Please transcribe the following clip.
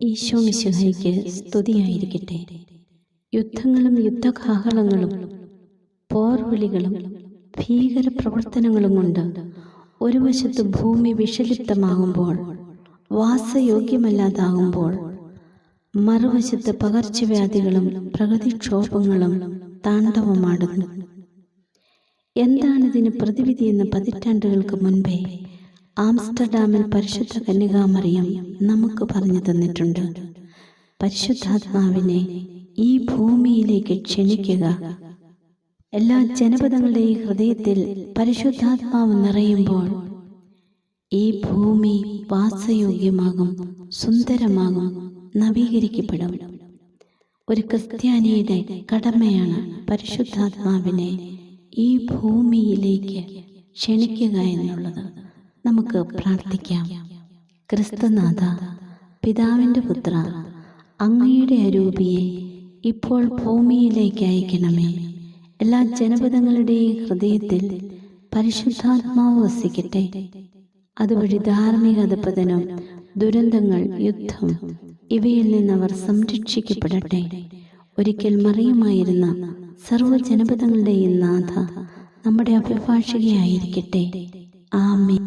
ഈശോ മിശുഹയ്ക്ക് സ്തുതിയായിരിക്കട്ടെ. യുദ്ധങ്ങളും യുദ്ധകാഹളങ്ങളും പോർവിളികളും ഭീകര പ്രവർത്തനങ്ങളും കൊണ്ട് ഒരു വശത്ത് ഭൂമി വിഷലിപ്തമാകുമ്പോൾ വാസയോഗ്യമല്ലാതാകുമ്പോൾ മറുവശത്ത് പകർച്ചവ്യാധികളും പ്രകൃതിക്ഷോഭങ്ങളും താണ്ഡവമാടുന്നു. എന്താണിതിന് പ്രതിവിധിയെന്ന് പതിറ്റാണ്ടുകൾക്ക് മുൻപേ ആംസ്റ്റർഡാമിൽ പരിശുദ്ധ കന്യകാമറിയം നമുക്ക് പറഞ്ഞു തന്നിട്ടുണ്ട്. പരിശുദ്ധാത്മാവിനെ ഈ ഭൂമിയിലേക്ക് ക്ഷണിക്കുക. എല്ലാ ജനപദങ്ങളുടെയും ഹൃദയത്തിൽ പരിശുദ്ധാത്മാവ് നിറയുമ്പോൾ ഈ ഭൂമി വാസയോഗ്യമാകും സുന്ദരമാകും നവീകരിക്കപ്പെടും. ഒരു ക്രിസ്ത്യാനിയുടെ കടമയാണ് പരിശുദ്ധാത്മാവിനെ ഈ ഭൂമിയിലേക്ക് ക്ഷണിക്കുക എന്നുള്ളത്. നമുക്ക് പ്രാർത്ഥിക്കാം. ക്രിസ്തുനാഥ പിതാവിന്റെ പുത്ര അങ്ങയുടെ അരൂപിയെ ഇപ്പോൾ ഭൂമിയിലേക്ക് അയക്കണമേ. എല്ലാ ജനപദങ്ങളുടെയും ഹൃദയത്തിൽ പരിശുദ്ധാത്മാവ് വസിക്കട്ടെ. അതുവഴി ധാർമ്മിക അധപതനം ദുരന്തങ്ങൾ യുദ്ധം ഇവയിൽ നിന്ന് അവർ സംരക്ഷിക്കപ്പെടട്ടെ. ഒരിക്കൽ മറിയുമായിരുന്ന സർവജനപദങ്ങളുടെയും നാഥ നമ്മുടെ അഭിഭാഷകയായിരിക്കട്ടെ. ആമേ